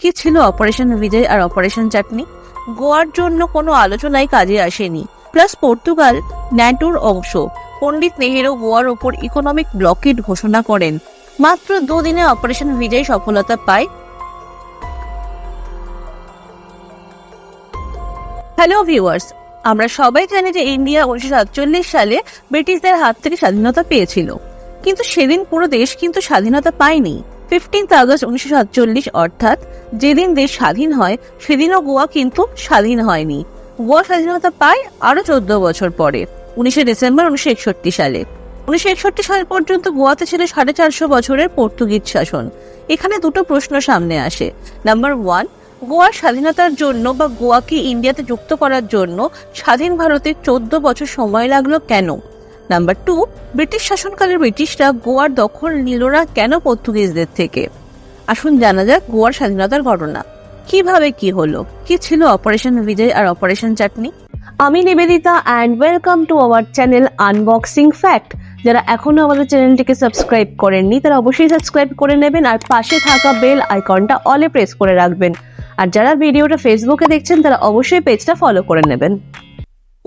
কি ছিল অপারেশন বিজয় আর অপারেশন চাটনি গোয়ার জন্য কোনো আলোচনাই কাজে আসেনি। প্লাস পর্তুগাল ন্যাটোর অংশ। পণ্ডিত নেহেরু গোয়ার ওপর ইকোনমিক ব্লকেড ঘোষণা করেন। মাত্র দুদিনে অপারেশন বিজয় সফলতা পায়। হ্যালো ভিউয়ার্স আমরা সবাই জানি যে ইন্ডিয়া উনিশশো সাতচল্লিশ সালে ব্রিটিশদের হাত থেকে স্বাধীনতা পেয়েছিল। কিন্তু সেদিন পুরো দেশ কিন্তু স্বাধীনতা পায়নি। ফিফটিন্থ আগস্ট উনিশশো সাতচল্লিশ, অর্থাৎ যেদিন দেশ স্বাধীন হয়, সেদিনও গোয়া কিন্তু স্বাধীন হয়নি। গোয়া স্বাধীনতা পায় আরও চোদ্দ বছর পরে, উনিশে ডিসেম্বর উনিশশো একষট্টি সালে। উনিশশো একষট্টি সাল পর্যন্ত গোয়াতে ছিল সাড়ে চারশো বছরের পর্তুগিজ শাসন। এখানে দুটো প্রশ্ন সামনে আসে। নাম্বার ওয়ান গোয়ার স্বাধীনতার জন্য বা গোয়াকে ইন্ডিয়াতে যুক্ত করার জন্য স্বাধীন ভারতে চোদ্দ বছর সময় লাগল কেন? নাম্বার টু ব্রিটিশ শাসনকালে ব্রিটিশরা গোয়ার দখল নিল না কেন পর্তুগিজদের থেকে? আসুন জানা যাক গোয়ার স্বাধীনতার ঘটনা। কীভাবে কি হলো? কি ছিল অপারেশন বিজয় আর অপারেশন চাটনি আমি Nivedita and welcome to our channel unboxing fact যারা এখনও আমাদের চ্যানেলটিকে সাবস্ক্রাইব করেননি, তারা অবশ্যই সাবস্ক্রাইব করে নেবেন আর পাশে থাকা বেল আইকনটা অলে প্রেস করে রাখবেন। আর যারা ভিডিওটা ফেসবুকে দেখছেন, তারা অবশ্যই পেজটা ফলো করে নেবেন।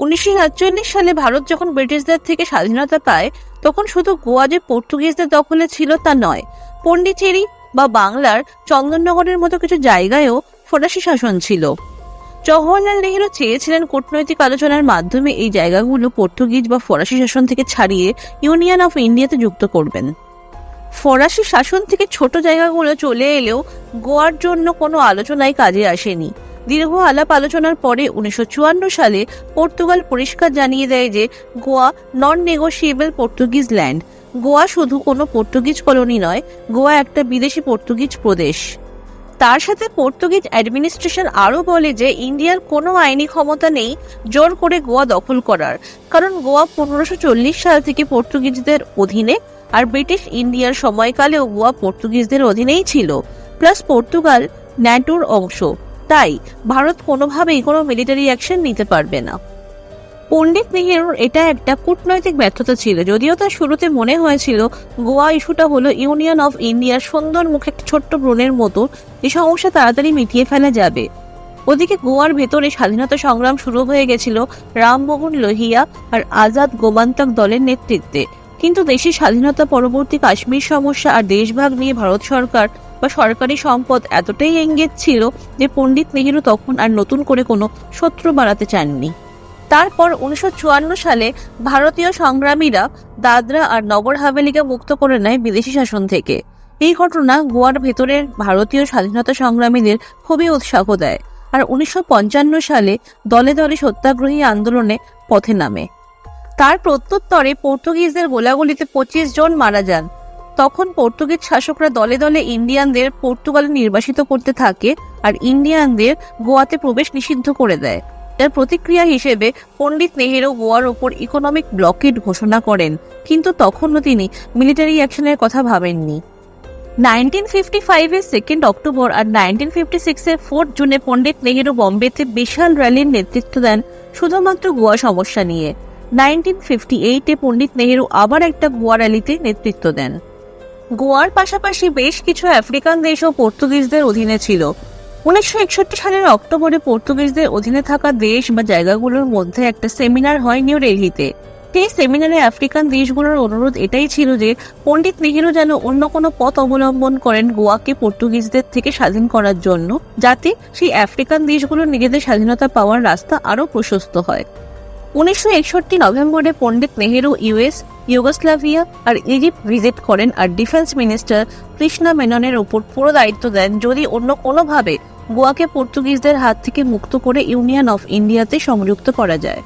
উনিশশো সাতচল্লিশ সালে ভারত যখন ব্রিটিশদের থেকে স্বাধীনতা পায়, তখন শুধু গোয়া যে পর্তুগিজদের দখলে ছিল তা নয়, পন্ডিচেরি বা বাংলার চন্দননগরের মতো কিছু জায়গায়ও ফরাসি শাসন ছিল। জওহরলাল নেহেরু চেয়েছিলেন কূটনৈতিক আলোচনার মাধ্যমে এই জায়গাগুলো পর্তুগিজ বা ফরাসি শাসন থেকে ছাড়িয়ে ইউনিয়ন অফ ইন্ডিয়াতে যুক্ত করবেন। ফরাসি শাসন থেকে ছোট জায়গাগুলো চলে এলেও গোয়ার জন্য কোনো আলোচনাই কাজে আসেনি। দীর্ঘ আলাপ আলোচনার পরে উনিশশো চুয়ান্ন সালে পর্তুগাল পরিষ্কার জানিয়ে দেয় যে Goa non negotiable Portuguese land Goa শুধু কোনো পর্তুগিজ কলোনি নয়, গোয়া একটা বিদেশি পর্তুগিজ প্রদেশ। তার সাথে পর্তুগিজ অ্যাডমিনিস্ট্রেশন আরও বলে যে ইন্ডিয়ার কোনো আইনি ক্ষমতা নেই জোর করে গোয়া দখল করার, কারণ গোয়া পনেরোশো সাল থেকে পর্তুগিজদের অধীনে আর ব্রিটিশ ইন্ডিয়ার সময়কালেও গোয়া পর্তুগিজদের অধীনেই ছিল। প্লাস পর্তুগাল ন্যাটোর অংশ। তাই ভারত কোনোভাবেই কোনো মিলিটারি অ্যাকশন নিতে পারবে না। পণ্ডিত নেহেরুর এটা একটা কূটনৈতিক ব্যর্থতা ছিল, যদিও তার শুরুতে মনে হয়েছিল গোয়া ইস্যুটা হলো ইউনিয়ন অফ ইন্ডিয়ার সুন্দর মুখে একটা ছোট্ট ব্রণের মতো এই সমস্যা তাড়াতাড়ি মিটিয়ে ফেলা যাবে। ওদিকে গোয়ার ভেতরে স্বাধীনতা সংগ্রাম শুরু হয়ে গেছিল রামমোহন লোহিয়া আর আজাদ গোমান্তক দলের নেতৃত্বে। কিন্তু দেশের স্বাধীনতা পরবর্তী কাশ্মীর সমস্যা আর দেশভাগ নিয়ে ভারত সরকার বা সরকারি সম্পদ এতটাই এঙ্গেজ ছিল যে পণ্ডিত নেহেরু তখন আর নতুন করে কোনো শত্রু বাড়াতে চাননি। তারপর উনিশশো চুয়ান্ন সালে ভারতীয় সংগ্রামীরা দাদরা আর নগর হাভেলিকে মুক্ত করে নেয় বিদেশি শাসন থেকে। এই ঘটনা গোয়ার ভেতরের ভারতীয় স্বাধীনতা সংগ্রামীদের খুবই উৎসাহ দেয় আর উনিশশো পঞ্চান্ন সালে দলে দলে সত্যাগ্রহী আন্দোলনে পথে নামে। তার প্রত্যুত্তরে পর্তুগিজদের গোলাগুলিতে পঁচিশ জন মারা যান। তখন পর্তুগিজ শাসকরা দলে দলে ইন্ডিয়ানদের পর্তুগালে নির্বাসিত করতে থাকে আর ইন্ডিয়ানদের গোয়াতে প্রবেশ নিষিদ্ধ করে দেয়। এর প্রতিক্রিয়া হিসেবে পণ্ডিত নেহেরু গোয়ার ওপর ইকোনমিক ব্লকেড ঘোষণা করেন, কিন্তু তখনও তিনি মিলিটারি অ্যাকশনের কথা ভাবেননি। নাইনটিন ফিফটি ফাইভের সেকেন্ড অক্টোবর আর নাইনটিন ফিফটি সিক্সের ফোর্থ জুনে পণ্ডিত নেহেরু বম্বেতে বিশাল র্যালির নেতৃত্ব দেন শুধুমাত্র গোয়া সমস্যা নিয়ে। নাইনটিন ফিফটি এইটে পণ্ডিত নেহেরু আবার একটা গোয়া র্যালিতে নেতৃত্ব দেন। গোয়ার পাশাপাশি বেশ কিছু আফ্রিকান দেশও পর্তুগিজদের অধীনে ছিল। উনিশশো একষট্টি সালের অক্টোবরে পর্তুগিজদের অধীনে থাকা দেশ বা জায়গাগুলোর মধ্যে একটা সেমিনার হয় নিউ দিল্লিতে সেই সেমিনারে আফ্রিকান দেশগুলোর অনুরোধ এটাই ছিল যে, পণ্ডিত নেহেরু যেন অন্য কোনো পথ অবলম্বন করেন গোয়াকে পর্তুগিজদের থেকে স্বাধীন করার জন্য, যাতে সেই আফ্রিকান দেশগুলোর নিজেদের স্বাধীনতা পাওয়ার রাস্তা আরও প্রশস্ত হয়। উনিশশো একষট্টি নভেম্বরে পণ্ডিত নেহেরু ইউএস, ইউগোস্লাভিয়া আর ইজিপ্ট ভিজিট করেন আর ডিফেন্স মিনিস্টার কৃষ্ণা মেননের ওপর পুরো দায়িত্ব দেন যদি অন্য কোনোভাবে গোয়াকে পর্তুগিজদের হাত থেকে মুক্ত করে ইউনিয়ন অফ ইন্ডিয়াতে সংযুক্ত করা যায়।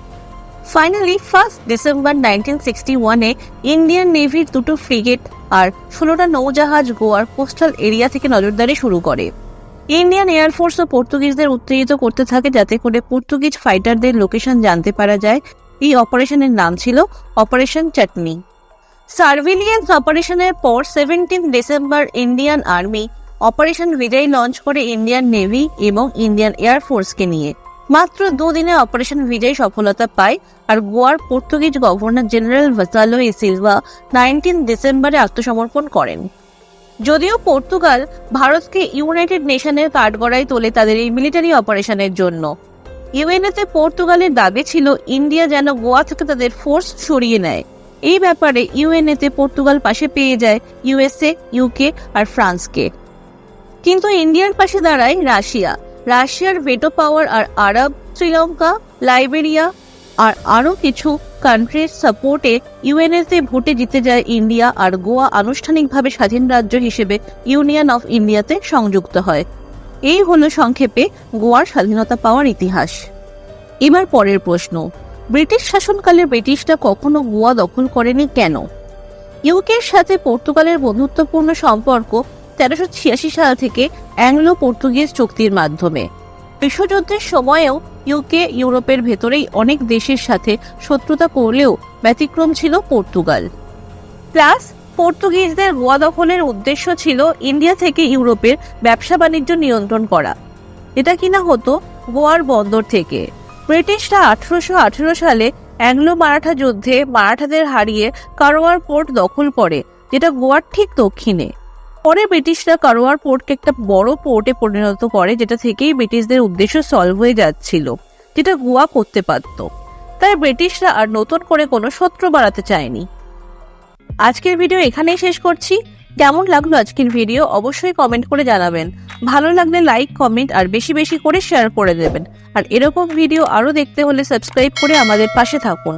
Finally first December nineteen sixty ওয়ানে ইন্ডিয়ান নেভির দুটো ফ্রিগেট আর ষোলোটা নৌজাহাজ গোয়ার কোস্টাল এরিয়া থেকে নজরদারি শুরু করে। ইন্ডিয়ান এয়ারফোর্সও পর্তুগিজদের উত্তেজিত করতে থাকে যাতে করে পর্তুগিজ ফাইটারদের লোকেশন জানতে পারা যায়। এই অপারেশনের নাম ছিল অপারেশন চাটনি। সার্ভিলিয়েন্স অপারেশনের পর seventeen December Indian army operation Vijay launch করে ইন্ডিয়ান নেভি এবং ইন্ডিয়ান এয়ারফোর্সকে নিয়ে। মাত্র দুদিনে অপারেশন বিজয় সফলতা পায় আর গোয়ার Portuguese governor general Vassalo e Silva nineteen ডিসেম্বরে আত্মসমর্পণ করেন। যদিও পর্তুগাল ভারতকে ইউনাইটেড নেশনের কাঠগড়ায় তোলে তাদের এই মিলিটারি অপারেশনের জন্য। ইউএনএতে পর্তুগালের দাবি ছিল ইন্ডিয়া যেন গোয়া থেকে তাদের ফোর্স সরিয়ে নেয়। এই ব্যাপারে ইউএনএতে পর্তুগাল পাশে পেয়ে যায় ইউএসএ, ইউকে আর ফ্রান্সকে। কিন্তু ইন্ডিয়ার পাশে দাঁড়ায় রাশিয়া। রাশিয়ার ভেটো পাওয়ার আর আরব, শ্রীলঙ্কা, লাইবেরিয়া আর আরও কিছু কান্ট্রির সাপোর্টে ইউএনএসএ ভোটে জিতে যায় ইন্ডিয়া আর গোয়া আনুষ্ঠানিকভাবে স্বাধীন রাজ্য হিসেবে ইউনিয়ন অফ ইন্ডিয়াতে সংযুক্ত হয়। এই হলো সংক্ষেপে গোয়ার স্বাধীনতা পাওয়ার ইতিহাস। এবার পরের প্রশ্ন, ব্রিটিশ শাসনকালে ব্রিটিশরা কখনো গোয়া দখল করেনি কেন? ইউকের সাথে পর্তুগালের বন্ধুত্বপূর্ণ সম্পর্ক তেরোশো সাল থেকে অ্যাংলো পর্তুগিজ চুক্তির মাধ্যমে। বিশ্বযুদ্ধের সময়েও ইউকে, ইউরোপের ভেতরেই অনেক দেশের সাথে শত্রুতা করলেও ব্যতিক্রম ছিল পর্তুগাল। প্লাস পর্তুগিজদের গোয়া দখলের উদ্দেশ্য ছিল ইন্ডিয়া থেকে ইউরোপের ব্যবসা বাণিজ্য নিয়ন্ত্রণ করা। এটা কিনা হতো গোয়ার বন্দর থেকে। ব্রিটিশরা আঠারোশো আঠেরো সালে অ্যাংলো মারাঠা যুদ্ধে মারাঠাদের হারিয়ে কারোয়ার পোর্ট দখল করে, যেটা গোয়ার ঠিক দক্ষিণে। পরে ব্রিটিশরা কারোয়ার পোর্টকে একটা বড় পোর্টে পরিণত করে, যেটা থেকেই ব্রিটিশদের উদ্দেশ্য সলভ হয়ে যাচ্ছিল, যেটা গোয়া করতে পারত। তাই ব্রিটিশরা আর নতুন করে কোনো শত্রু বাড়াতে চায়নি। আজকের ভিডিও এখানেই শেষ করছি। কেমন লাগল আজকের ভিডিও অবশ্যই কমেন্ট করে জানাবেন। ভালো লাগলে লাইক কমেন্ট আর বেশি বেশি করে শেয়ার করে দেবেন। আর এরকম ভিডিও আরও দেখতে হলে সাবস্ক্রাইব করে আমাদের পাশে থাকুন।